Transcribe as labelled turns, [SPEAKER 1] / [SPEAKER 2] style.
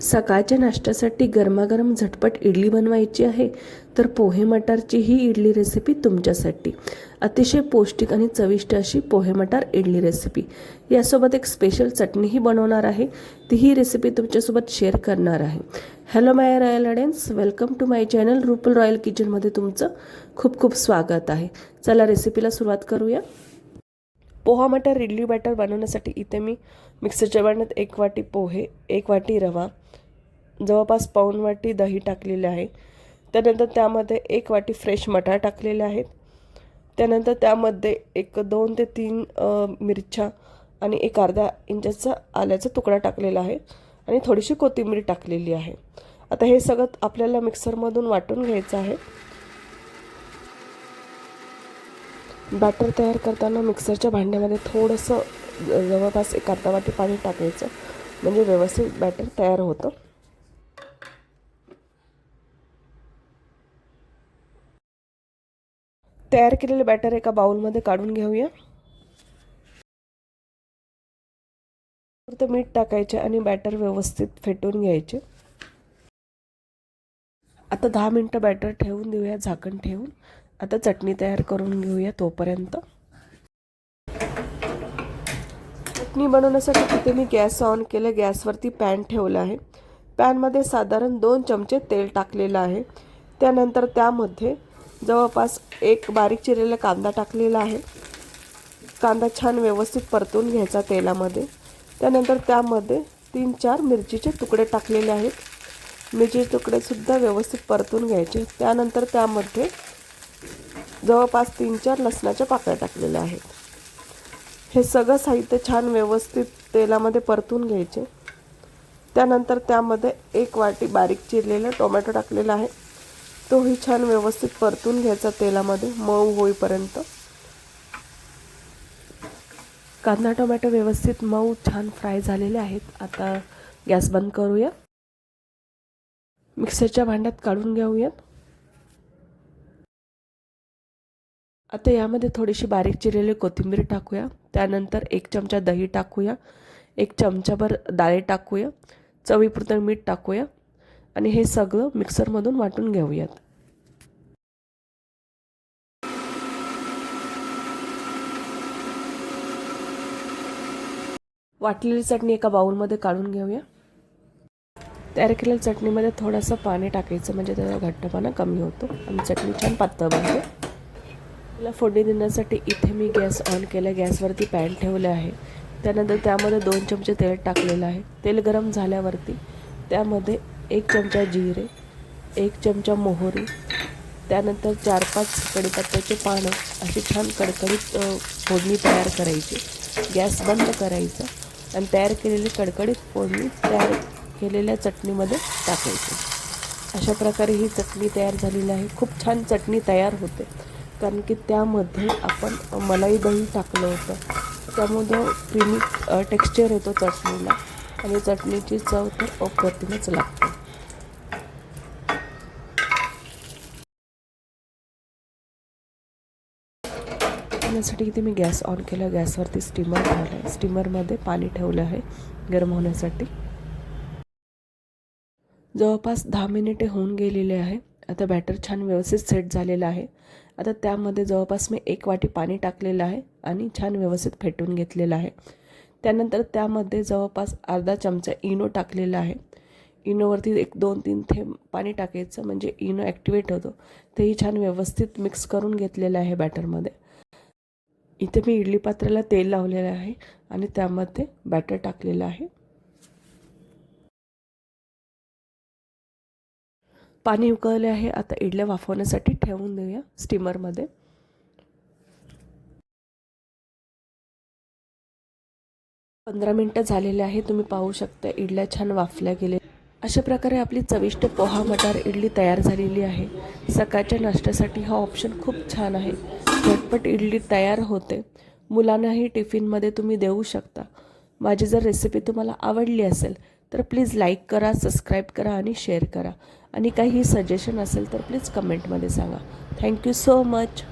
[SPEAKER 1] सकाळच्या नाश्त्यासाठी गरमागरम झटपट इडली बनवायची आहे तर पोहे मटारची ही इडली रेसिपी तुमच्यासाठी. अतिशय पौष्टिक आणि चविष्ट अशी पोहे मटार इडली रेसिपी यासोबत एक स्पेशल चटणीही बनवणार आहे. ती ही रेसिपी तुमच्यासोबत शेअर करणार आहे. Hello my royal audience welcome to my channel Rupal royal किचनमध्ये तुमचं खूप खूप स्वागत आहे. चला रेसिपीला सुरुवात करूया. पोहा मटर इडली बॅटर बनवण्यासाठी इथे मी मिक्सरच्या भांड्यात एक वाटी पोहे एक वाटी रवा जवळपास पाऊण वाटी दही टाकलेले आहे. त्यानंतर त्यामध्ये एक वाटी फ्रेश मटार टाकलेले आहेत. त्यानंतर त्यामध्ये एक दोन ते तीन मिरच्या आणि एक अर्धा इंचाचा आल्याचा तुकडा टाकलेला आहे आणि थोडीशी कोथिंबीर टाकलेली आहे. आता हे सगळं आपल्याला मिक्सरमधून वाटून घ्यायचं आहे. बॅटर तयार करताना मिक्सरच्या भांड्यामध्ये थोडंसं जवळपास एक अर्धा वाटी पाणी टाकायचं. म्हणजे व्यवस्थित बॅटर तयार होतं. तयार केलेले बॅटर एका बाउलमध्ये काढून घेऊया. फक्त मीठ टाकायचे आणि बॅटर व्यवस्थित फेटून घ्यायचे. आता दहा मिनटं बॅटर ठेवून देऊया झाकण ठेवून. आता चटणी तयार करून घेऊया तोपर्यंत. चटणी बनवण्यासाठी तिथे मी गॅस ऑन केलं. गॅसवरती पॅन ठेवलं आहे. पॅनमध्ये साधारण दोन चमचे तेल टाकलेलं आहे. त्यानंतर त्यामध्ये जवळपास एक बारीक चिरलेला कांदा टाकलेला आहे. कांदा छान व्यवस्थित परतून घ्यायचा तेलामध्ये. त्यानंतर त्यामध्ये तीन चार मिरचीचे तुकडे टाकलेले आहेत. मिरचीचे तुकडेसुद्धा व्यवस्थित परतून घ्यायचे. त्यानंतर त्यामध्ये जवळपास तीन चार लसणाच्या पाकळ्या टाकलेल्या आहेत. हे सगळं साहित्य छान व्यवस्थित तेलामध्ये परतून घ्यायचे. त्यानंतर त्यामध्ये एक वाटी बारीक चिरलेला टोमॅटो टाकलेला आहे. तोही छान व्यवस्थित परतून घ्यायचा तेलामध्ये मऊ होईपर्यंत. कांदा टोमॅटो व्यवस्थित मऊ छान फ्राय झालेले आहेत. आता गॅस बंद करूया. मिक्सरच्या भांड्यात काढून घेऊयात. आता यामध्ये थोडीशी बारीक चिरलेली कोथिंबीर टाकूया. त्यानंतर एक चमचा दही टाकूया. एक चमचाभर डाळे टाकूया. चवीपुरतं मीठ टाकूया. आणि हे सगळं मिक्सरमधून वाटून घेऊयात. वाटलेली चटणी एका बाऊलमध्ये काढून घेऊया. तयार केलेल्या चटणीमध्ये थोडंसं पाणी टाकायचं म्हणजे त्याचा घट्टपणा कमी होतो. आणि चटणी छान पातळ बनते. त्याला फोडणी देण्यासाठी इथे मी गॅस ऑन केला. गॅसवरती पॅन ठेवलं आहे. त्यानंतर त्यामध्ये दोन चमचे तेल टाकलेलं आहे. तेल गरम झाल्यावरती त्यामध्ये एक चमचा जिरे एक चमचा मोहरी त्यानंतर चार पाच कडीपत्त्याचे पानं अशी छान कडकडीत फोडणी तयार करायची. गॅस बंद करायचा आणि तयार केलेली कडकडीत फोडणी तयार केलेल्या चटणीमध्ये टाकायची. अशा प्रकारे ही चटणी तयार झालेली आहे. खूप छान चटणी तयार होते. कारण की त्यामध्ये आपण मलाई दही टाकलं होतं. त्यामुळे क्रीमी टेक्स्चर येतो चटणीला आणि चटणीची चव तर अप्रतिमच लागते. त्यासाठी इथे मी गॅस ऑन केला गॅसवरती स्टीमर ठेवला आहे. स्टीमरमध्ये पाणी ठेवलं आहे गरम होण्यासाठी. जवळपास दहा मिनिटे होऊन गेलेले आहे. आता बॅटर छान व्यवस्थित सेट झालेलं आहे. आता त्यामध्ये जवळपास मी एक वाटी पाणी टाकलेलं आहे आणि छान व्यवस्थित फेटून घेतलेलं आहे. त्यानंतर त्यामध्ये जवळपास अर्धा चमचा इनो टाकलेला आहे. इनोवरती एक दोन तीन थेंब पाणी टाकायचं म्हणजे इनो ॲक्टिवेट होतो. तेही छान व्यवस्थित मिक्स करून घेतलेलं आहे बॅटरमध्ये इथे मी इडली पात्राला तेल लावलेलं आहे आणि त्यामध्ये बॅटर टाकलेलं आहे. पाणी उकळले आहे. आता इडल्या वाफवण्यासाठी ठेवून देऊया स्टीमरमध्ये. पंधरा मिनटं झालेले आहे. तुम्ही पाहू शकता इडल्या छान वाफल्या गेले अशा प्रकारे आपली चविष्ट पोहा मटार इडली तयार झालेली आहे. सकाळच्या नाश्त्यासाठी हा ऑप्शन खूप छान आहे. झटपट इडली तयार होते. मुलांनाही टिफिनमध्ये तुम्ही देऊ शकता. माझी जर रेसिपी तुम्हाला आवडली असेल तर प्लीज लाईक करा सबस्क्राईब करा आणि शेअर करा. आणि काही सजेशन असेल तर प्लीज कमेंटमध्ये सांगा. Thank you so much.